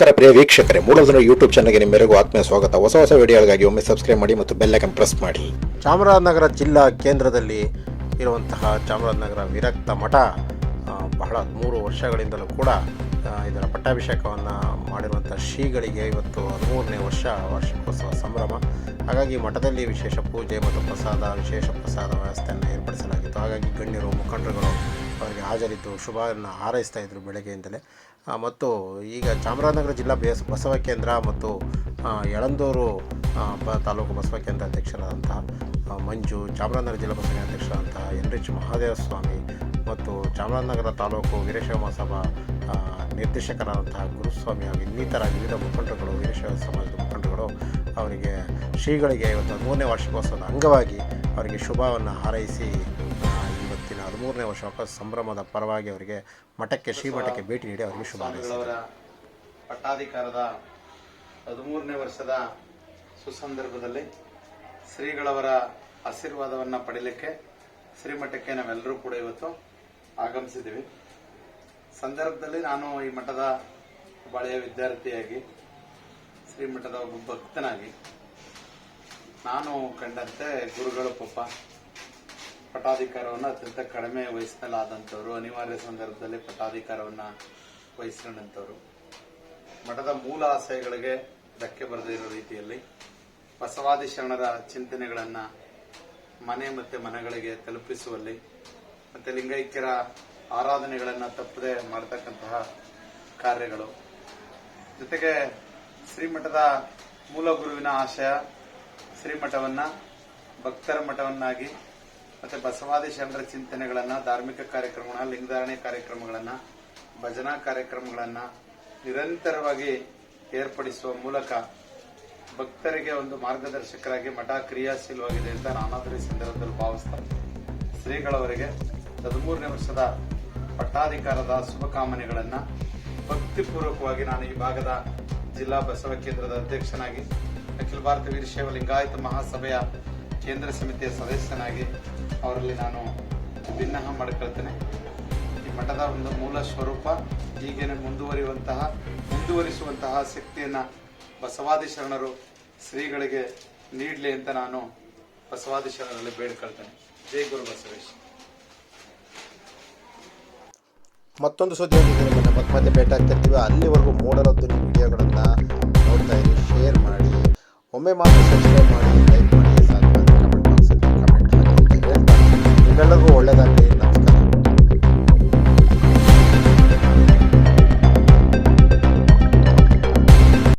ನಮಸ್ಕಾರ ಪ್ರಿಯ ವೀಕ್ಷಕರೇ ಮೂಲದನ ಯೂಟ್ಯೂಬ್ ಚಾನಲ್ಗೆ ನಿಮ್ಮೆಲ್ಲರಿಗೂ ಆತ್ಮೀಯ ಸ್ವಾಗತ. ಹೊಸ ಹೊಸ ವಿಡಿಯೋಗಳಿಗಾಗಿ ಒಮ್ಮೆ ಸಬ್ಸ್ಕ್ರೈಬ್ ಮಾಡಿ ಮತ್ತು ಬೆಲ್ ಐಕನ್ ಪ್ರೆಸ್ ಮಾಡಿ. ಚಾಮರಾಜನಗರ ಜಿಲ್ಲಾ ಕೇಂದ್ರದಲ್ಲಿ ಇರುವಂತಹ ಚಾಮರಾಜನಗರ ವಿರಕ್ತ ಮಠ ಬಹಳ ಮೂರು ವರ್ಷಗಳಿಂದಲೂ ಕೂಡ ಇದರ ಪಟ್ಟಾಭಿಷೇಕವನ್ನು ಮಾಡಿರುವಂಥ ಶ್ರೀಗಳಿಗೆ ಇವತ್ತು ಹದಿಮೂರನೇ ವರ್ಷ ವಾರ್ಷಿಕೋತ್ಸವ ಸಂಭ್ರಮ. ಹಾಗಾಗಿ ಮಠದಲ್ಲಿ ವಿಶೇಷ ಪೂಜೆ ಮತ್ತು ಪ್ರಸಾದ, ವಿಶೇಷ ಪ್ರಸಾದ ವ್ಯವಸ್ಥೆಯನ್ನು ಏರ್ಪಡಿಸಲಾಗಿತ್ತು. ಹಾಗಾಗಿ ಗಣ್ಯರು, ಮುಖಂಡರುಗಳು ಅವರಿಗೆ ಹಾಜರಿದ್ದು ಶುಭವನ್ನು ಹಾರೈಸ್ತಾ ಇದ್ದರು ಬೆಳಗ್ಗೆಯಿಂದಲೇ. ಮತ್ತು ಈಗ ಚಾಮರಾಜನಗರ ಜಿಲ್ಲಾ ಬೇಸ್, ಬಸವ ಕೇಂದ್ರ ಮತ್ತು ಯಳಂದೂರು ತಾಲೂಕು ಬಸವ ಕೇಂದ್ರ ಅಧ್ಯಕ್ಷರಾದಂತಹ ಮಂಜು, ಚಾಮರಾಜನಗರ ಜಿಲ್ಲಾ ಬಸವ ಕೇಂದ್ರ ಅಧ್ಯಕ್ಷರಾದಂತಹ ಎನ್ ರಿಚ್ ಮಹಾದೇವ ಸ್ವಾಮಿ ಮತ್ತು ಚಾಮರಾಜನಗರ ತಾಲೂಕು ವೀರಶೈವ ಸಭಾ ನಿರ್ದೇಶಕರಾದಂತಹ ಗುರುಸ್ವಾಮಿ ಹಾಗೂ ಇನ್ನಿತರ ವಿವಿಧ ಮುಖಂಡಗಳು ವೀರಶೈವ ಸಮಾಜದ ಮುಖಂಡರುಗಳು ಅವರಿಗೆ ಶ್ರೀಗಳಿಗೆ ಇವತ್ತು ಮೂರನೇ ವಾರ್ಷಿಕೋತ್ಸವದ ಅಂಗವಾಗಿ ಅವರಿಗೆ ಶುಭವನ್ನು ಹಾರೈಸಿ ಇವತ್ತಿನ ಹದಿಮೂರನೇ ವರ್ಷ ಸಂಭ್ರಮದ ಪರವಾಗಿ ಅವರಿಗೆ ಮಠಕ್ಕೆ ಶ್ರೀಮಠಕ್ಕೆ ಭೇಟಿ ನೀಡಿ ಅವರಿಗೆ ಶುಭ ಪಟ್ಟಾಧಿಕಾರದ ಹದಿಮೂರನೇ ವರ್ಷದ ಸುಸಂದರ್ಭದಲ್ಲಿ ಶ್ರೀಗಳವರ ಆಶೀರ್ವಾದವನ್ನು ಪಡೀಲಿಕ್ಕೆ ಶ್ರೀಮಠಕ್ಕೆ ನಾವೆಲ್ಲರೂ ಕೂಡ ಇವತ್ತು ಆಗಮಿಸಿದ್ದೀವಿ. ಸಂದರ್ಭದಲ್ಲಿ ನಾನು ಈ ಮಠದ ಬಾಳೆಯ ವಿದ್ಯಾರ್ಥಿಯಾಗಿ ಶ್ರೀಮಠದ ಒಬ್ಬ ಭಕ್ತನಾಗಿ ನಾನು ಕಂಡಂತೆ ಗುರುಗಳು ಪಾಪ ಪಟ್ಟಾಧಿಕಾರವನ್ನು ಅತ್ಯಂತ ಕಡಿಮೆ ವಯಸ್ಸಿನಲ್ಲಿ ಅನಿವಾರ್ಯ ಸಂದರ್ಭದಲ್ಲಿ ಪಟ್ಟಾಧಿಕಾರವನ್ನು ವಹಿಸಿಕೊಂಡಂಥವರು ಮಠದ ಮೂಲ ಆಶಯಗಳಿಗೆ ಧಕ್ಕೆ ಬರದೇ ಇರೋ ರೀತಿಯಲ್ಲಿ ಬಸವಾದಿ ಶರಣರ ಚಿಂತನೆಗಳನ್ನು ಮನೆ ಮತ್ತೆ ಮನೆಗಳಿಗೆ ತಲುಪಿಸುವಲ್ಲಿ ಮತ್ತೆ ಲಿಂಗೈಕ್ಯರ ಆರಾಧನೆಗಳನ್ನು ತಪ್ಪದೆ ಮಾಡತಕ್ಕಂತಹ ಕಾರ್ಯಗಳು. ಜೊತೆಗೆ ಶ್ರೀಮಠದ ಮೂಲ ಗುರುವಿನ ಆಶಯ, ಶ್ರೀಮಠವನ್ನು ಭಕ್ತರ ಮಠವನ್ನಾಗಿ ಮತ್ತೆ ಬಸವಾದಿ ಶರಣರ ಚಿಂತನೆಗಳನ್ನ, ಧಾರ್ಮಿಕ ಕಾರ್ಯಕ್ರಮಗಳನ್ನ ಲಿಂಗಧಾರಣೆ ಕಾರ್ಯಕ್ರಮಗಳನ್ನ, ಭಜನಾ ಕಾರ್ಯಕ್ರಮಗಳನ್ನ ನಿರಂತರವಾಗಿ ಏರ್ಪಡಿಸುವ ಮೂಲಕ ಭಕ್ತರಿಗೆ ಒಂದು ಮಾರ್ಗದರ್ಶಕರಾಗಿ ಮಠ ಕ್ರಿಯಾಶೀಲವಾಗಿದೆ ಅಂತ ನಾನಾದರೂ ಸಂದರ್ಭದಲ್ಲಿ ಭಾವಿಸ್ತಾರೆ ಶ್ರೀಗಳವರಿಗೆ ಹದಿಮೂರನೇ ವರ್ಷದ ಪಟ್ಟಾಧಿಕಾರದ ಶುಭಕಾಮನೆಗಳನ್ನ ಭಕ್ತಿಪೂರ್ವಕವಾಗಿ ನಾನು ಈ ಭಾಗದ ಜಿಲ್ಲಾ ಬಸವ ಕೇಂದ್ರದ ಅಧ್ಯಕ್ಷನಾಗಿ ಅಖಿಲ ಭಾರತ ವೀರಶೈವ ಲಿಂಗಾಯತ ಮಹಾಸಭೆಯ ಕೇಂದ್ರ ಸಮಿತಿಯ ಸದಸ್ಯನಾಗಿ ಅವರಲ್ಲಿ ನಾನು ಭಿನ್ನಹ ಮಾಡಿಕೊಳ್ತೇನೆ. ಈ ಮಠದ ಒಂದು ಮೂಲ ಸ್ವರೂಪ ಹೀಗೇನೆ ಮುಂದುವರಿಯುವಂತಹ, ಮುಂದುವರಿಸುವಂತಹ ಶಕ್ತಿಯನ್ನು ಬಸವಾದಿ ಶರಣರು ಶ್ರೀಗಳಿಗೆ ನೀಡಲಿ ಅಂತ ನಾನು ಬಸವಾದಿ ಶರಣರಲ್ಲಿ ಬೇಡ್ಕೊಳ್ತೇನೆ. ಜೈ ಗುರು ಬಸವೇಶ್. ಮತ್ತೊಂದು ಸುದ್ದಿಯೊಂದಿಗೆ ನಿಮ್ಮನ್ನು ಮತ್ತೆ ಮತ್ತೆ ಭೇಟಿ ಅಲ್ಲಿವರೆಗೂ ಮೂಡಲೊಂದು ವಿಡಿಯೋಗಳನ್ನು ನೋಡ್ತಾ ಇರಿ ಶೇರ್ ಮಾಡಿ, ಒಮ್ಮೆ ಮಾತ್ರ ಸಬ್ಸ್ಕ್ರೈಬ್ ಮಾಡಿ.